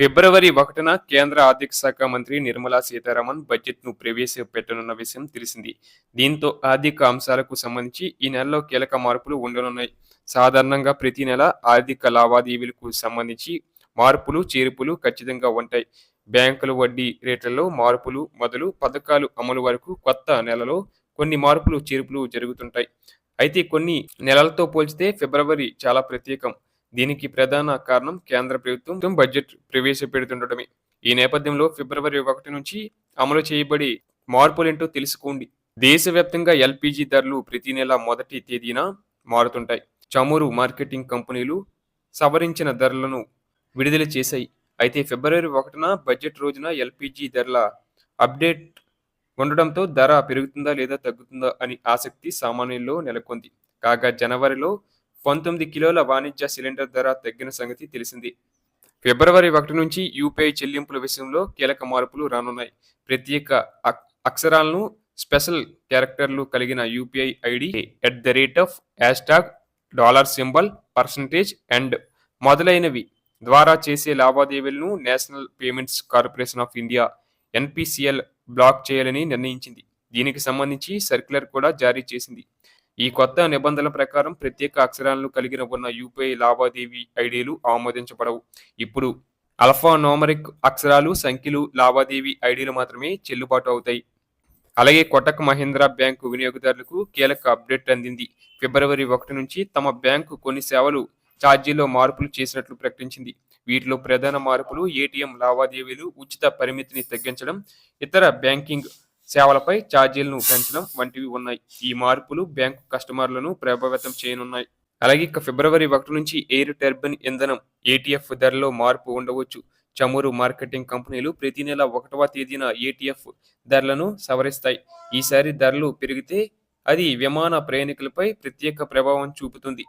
ఫిబ్రవరి ఒకటిన కేంద్ర ఆర్థిక శాఖ మంత్రి నిర్మలా సీతారామన్ బడ్జెట్ను ప్రవేశపెట్టనున్న విషయం తెలిసింది. దీంతో ఆర్థిక అంశాలకు సంబంధించి ఈ నెలలో కీలక మార్పులు ఉండనున్నాయి. సాధారణంగా ప్రతి నెల ఆర్థిక లావాదేవీలకు సంబంధించి మార్పులు చేర్పులు ఖచ్చితంగా ఉంటాయి. బ్యాంకుల వడ్డీ రేట్లలో మార్పులు మొదలు పథకాలు అమలు వరకు కొత్త నెలలో కొన్ని మార్పులు చేర్పులు జరుగుతుంటాయి. అయితే కొన్ని నెలలతో పోల్చితే ఫిబ్రవరి చాలా ప్రత్యేకం. దీనికి ప్రధాన కారణం కేంద్ర ప్రభుత్వం బడ్జెట్ ప్రవేశపెడుతుండటమే. ఈ నేపథ్యంలో ఫిబ్రవరి ఒకటి నుంచి అమలు చేయబడి మార్పులేంటో తెలుసుకోండి. దేశవ్యాప్తంగా ఎల్పిజి ధరలు ప్రతి నెల మొదటి తేదీన మారుతుంటాయి. చమురు మార్కెటింగ్ కంపెనీలు సవరించిన ధరలను విడుదల చేశాయి. అయితే ఫిబ్రవరి ఒకటిన బడ్జెట్ రోజున ఎల్పిజి ధరల అప్డేట్ ఉండడంతో ధర పెరుగుతుందా లేదా తగ్గుతుందా అని ఆసక్తి సామాన్యుల్లో నెలకొంది. కాగా జనవరిలో పంతొమ్మిది కిలోల వాణిజ్య సిలిండర్ ధర తగ్గిన సంగతి తెలిసింది. ఫిబ్రవరి ఒకటి నుంచి యూపీఐ చెల్లింపుల విషయంలో కీలక మార్పులు రానున్నాయి. ప్రత్యేక అక్- అక్షరాలను స్పెషల్ క్యారెక్టర్లు కలిగిన UPI ID at the rate of hashtag dollar symbol percentage and మొదలైనవి ద్వారా చేసే లావాదేవీలను national payments corporation of India NPCL block చేయాలని నిర్ణయించింది. దీనికి సంబంధించి సర్క్యులర్ కూడా జారీ చేసింది. ఈ కొత్త నిబంధనల ప్రకారం ప్రత్యేక అక్షరాలను కలిగిన ఉన్న యూపీఐ లావాదేవీ ఐడీలు ఆమోదించబడవు. ఇప్పుడు అల్ఫా నోమరిక్ అక్షరాలు సంఖ్యలు లావాదేవీ ఐడీలు మాత్రమే చెల్లుబాటు అవుతాయి. అలాగే కొటక్ మహీంద్రా బ్యాంకు వినియోగదారులకు కీలక అప్డేట్ అందింది. ఫిబ్రవరి ఒకటి నుంచి తమ బ్యాంకు కొన్ని సేవలు ఛార్జీలో మార్పులు చేసినట్లు ప్రకటించింది. వీటిలో ప్రధాన మార్పులు ఏటీఎం లావాదేవీలు ఉచిత పరిమితిని తగ్గించడం ఇతర బ్యాంకింగ్ సేవలపై ఛార్జీలను పెంచడం వంటివి ఉన్నాయి. ఈ మార్పులు బ్యాంకు కస్టమర్లను ప్రభావితం చేయనున్నాయి. అలాగే ఇక ఫిబ్రవరి ఒకటి నుంచి ఎయిర్ టర్బైన్ ఇంధనం ఏటీఎఫ్ ధరలో మార్పు ఉండవచ్చు. చమురు మార్కెటింగ్ కంపెనీలు ప్రతి నెల ఒకటవ తేదీన ఏటీఎఫ్ ధరలను సవరిస్తాయి. ఈసారి ధరలు పెరిగితే అది విమాన ప్రయాణికులపై ప్రత్యేక ప్రభావం చూపుతుంది.